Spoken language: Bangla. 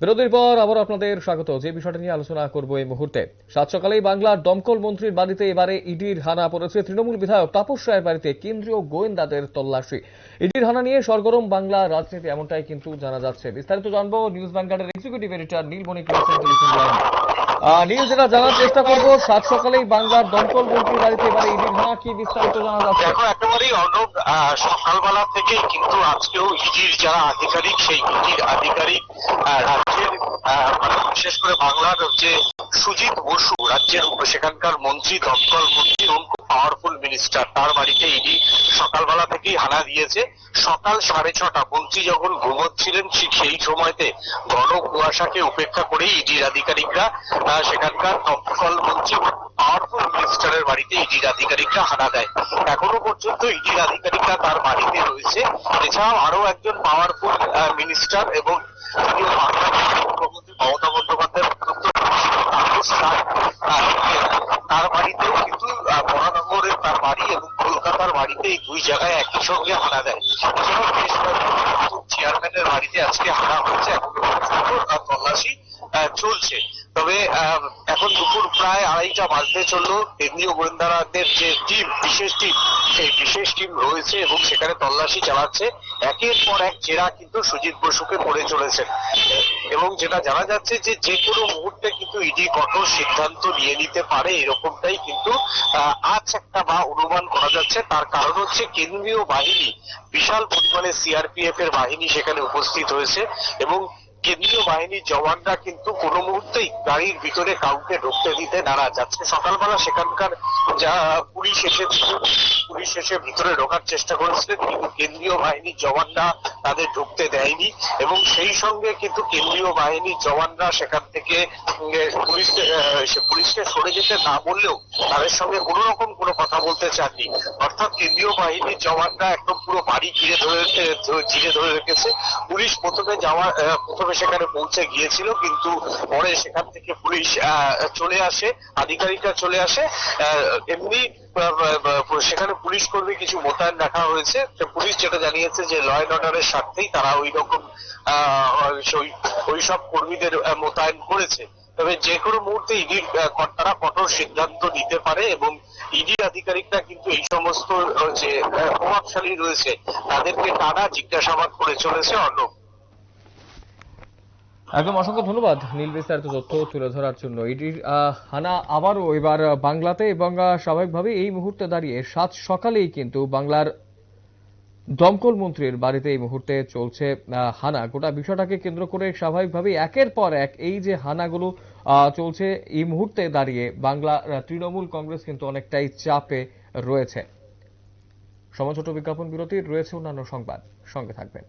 বিরতির পর আবার আপনাদের স্বাগত। যে বিষয়টা নিয়ে আলোচনা করব এই মুহূর্তে। সাত সকালেই বাংলার দমকল মন্ত্রীর বাড়িতে এবারে ইডির হানা পড়েছে তৃণমূল বিধায়ক তাপস রায়ের বাড়িতে কেন্দ্রীয় গোয়েন্দাদের তল্লাশি। ইডির হানা নিয়ে সরগরম বাংলা রাজনীতি এমনটাই কিন্তু জানা যাচ্ছে। বিস্তারিত জানব নিউজ বাংলার এক্সিকিউটিভ এডিটর নীলমণি টেলিফোন নীল যেটা জানার চেষ্টা করব। সাত সকালেই বাংলার দমকল মন্ত্রীর বাড়িতে এবারে ইডির হানা কি বিস্তারিত জানা যাচ্ছে? দেখো, একেবারেই অর্ণব সকালবেলা থেকেই কিন্তু আজকেও ইডির যারা আধিকারিক, সেই ইডির আধিকারিক রাজ্যের মানে বিশেষ করে বাংলার যে সুজিত বসু, রাজ্যের সেখানকার মন্ত্রী, দমকল মন্ত্রী এবং খুব পাওয়ারফুল মিনিস্টার। তার বাড়িতে ইডি সকালবেলা থেকেই হানা দিয়েছে। সকাল সাড়ে ছটা মন্ত্রী যখন ঘুমোচ্ছিলেন ঠিক সেই সময়তে ঘন কুয়াশাকে উপেক্ষা করেই ইডির আধিকারিকরা সেখানকার দমকল মন্ত্রী পাওয়ারফুল মিনিস্টারের বাড়িতে ইডির আধিকারিকরা হানা দেয়। এখনও পর্যন্ত ইডির আধিকারিকরা তার বাড়িতে রয়েছে। এছাড়াও আরও একজন পাওয়ারফুল মিনিস্টার এবং মুখ্যমন্ত্রী মমতা বন্দ্যোপাধ্যায়ের অত্যন্ত ঘনিষ্ঠ তাপস রায়, আহ, তার বাড়িতেও কিন্তু আহ, মহানগরের তার বাড়ি এবং কলকাতার বাড়িতে এই দুই জায়গায় একই সঙ্গে হানা দেয়। চেয়ারম্যানের বাড়িতে আজকে হানা হয়েছে, এখন তল্লাশি চলছে। তবে এখন দুপুর প্রায় আড়াইটা বাজতে চলল। কেন্দ্রীয় গোয়েন্দাদের যে টিম বিশেষ টিম সেই বিশেষ টিম রয়েছে এবং সেখানে তল্লাশি চালাচ্ছে। একের পর এক জেরা কিন্তু সুজিত বসুকে করে চলেছেন। এবং যেটা জানা যাচ্ছে যে যে কোনো মুহূর্তে কিন্তু ইডি কঠোর সিদ্ধান্ত নিয়ে নিতে পারে, এরকমটাই কিন্তু আজ একটা বা অনুমান করা যাচ্ছে। তার কারণ হচ্ছে কেন্দ্রীয় বাহিনী, বিশাল পরিমাণে সিআরপিএফ এর বাহিনী সেখানে উপস্থিত হয়েছে। এবং কেন্দ্রীয় বাহিনীর জওয়ানরা কিন্তু কোনো মুহূর্তেই গাড়ির ভিতরে কাউকে ঢুকতে দিতে নারাজ। আজকে সকালবেলা সেখানকার যা পুলিশ এসেছিল পুলিশ এসে ভিতরে ঢোকার চেষ্টা করেছিলেন কিন্তু কেন্দ্রীয় বাহিনীর জওয়ানরা তাদের ঢুকতে দেয়নি এবং সেই সঙ্গে কিন্তু কেন্দ্রীয় বাহিনীর জওয়ানরা সেখান থেকে উম, এ, পুলিশ পুলিশকে সরে যেতে না বললেও তাদের সঙ্গে কোনো রকম কোনো কথা বলতে চাননি। অর্থাৎ কেন্দ্রীয় বাহিনীর জওয়ানরা একদম পুরো বাড়ি ঘিরে ধরে ঘিরে ধরে রেখেছে। পুলিশ প্রথমে যাওয়া প্রথমে সেখানে পৌঁছে গিয়েছিল, কিন্তু পরে সেখান থেকে পুলিশ চলে আসে, আধিকারিকরা চলে আসে এমনি সেখানে পুলিশ কর্মী কিছু মোতায়েন রাখা হয়েছে। পুলিশ যেটা জানিয়েছে যে ল অ্যান্ড অর্ডারের স্বার্থেই তারা ওই রকম ওই সব কর্মীদের মোতায়েন করেছে। তবে যে কোনো মুহূর্তে ইডির কর্তারা কঠোর সিদ্ধান্ত নিতে পারে এবং ইডির আধিকারিকরা কিন্তু এই সমস্ত যে প্রভাবশালী রয়েছে, তাদেরকে তারা জিজ্ঞাসাবাদ করে চলেছে অর্ণব। একদম অসংখ্য ধন্যবাদ নীল বিস্তারিত তথ্য তুলে ধরার জন্য। ইডির হানা আবারও এবার বাংলাতে এবং স্বাভাবিকভাবে এই মুহূর্তে দাঁড়িয়ে। সাত সকালেই কিন্তু বাংলার দমকল মন্ত্রীর বাড়িতে এই মুহূর্তে চলছে হানা। গোটা বিষয়টাকে কেন্দ্র করে স্বাভাবিকভাবে একের পর এক এই যে হানাগুলো চলছে, এই মুহূর্তে দাঁড়িয়ে বাংলা তৃণমূল কংগ্রেস কিন্তু অনেকটাই চাপে রয়েছে। সময় ছোট বিজ্ঞাপন বিরতির, রয়েছে অন্যান্য সংবাদ। সঙ্গে থাকবেন।